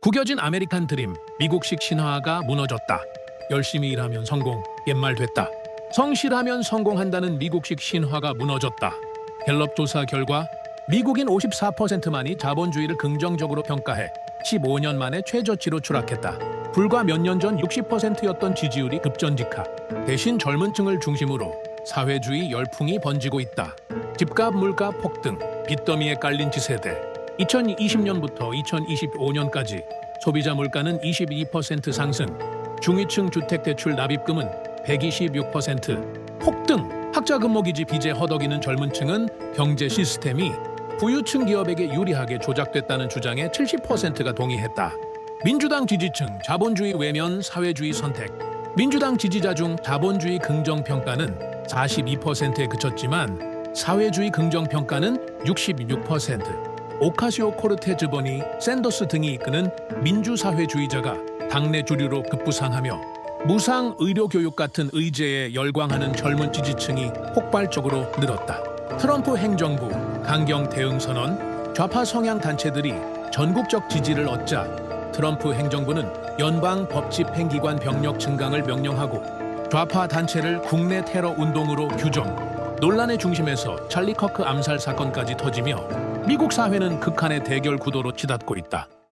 구겨진 아메리칸 드림, 미국식 신화가 무너졌다. 열심히 일하면 성공, 옛말 됐다. 성실하면 성공한다는 미국식 신화가 무너졌다. 갤럽 조사 결과 미국인 54%만이 자본주의를 긍정적으로 평가해 15년 만에 최저치로 추락했다. 불과 몇 년 전 60%였던 지지율이 급전직하. 대신 젊은 층을 중심으로 사회주의 열풍이 번지고 있다. 집값, 물가 폭등, 빚더미에 깔린 지세대. 2020년부터 2025년까지 소비자 물가는 22% 상승, 중위층 주택 대출 납입금은 126% 폭등, 학자 근무기지 빚에 허덕이는 젊은 층은 경제 시스템이 부유층 기업에게 유리하게 조작됐다는 주장에 70%가 동의했다. 민주당 지지층 자본주의 외면 사회주의 선택 민주당 지지자 중 자본주의 긍정 평가는 42%에 그쳤지만 사회주의 긍정 평가는 66%. 오카시오 코르테즈 버니 샌더스 등이 이끄는 민주사회주의자가 당내 주류로 급부상하며 무상 의료 교육 같은 의제에 열광하는 젊은 지지층이 폭발적으로 늘었다. 트럼프 행정부 강경 대응 선언 좌파 성향 단체들이 전국적 지지를 얻자 트럼프 행정부는 연방 법 집행기관 병력 증강을 명령하고 좌파 단체를 국내 테러 운동으로 규정. 논란의 중심에서 찰리 커크 암살 사건까지 터지며 미국 사회는 극한의 대결 구도로 치닫고 있다.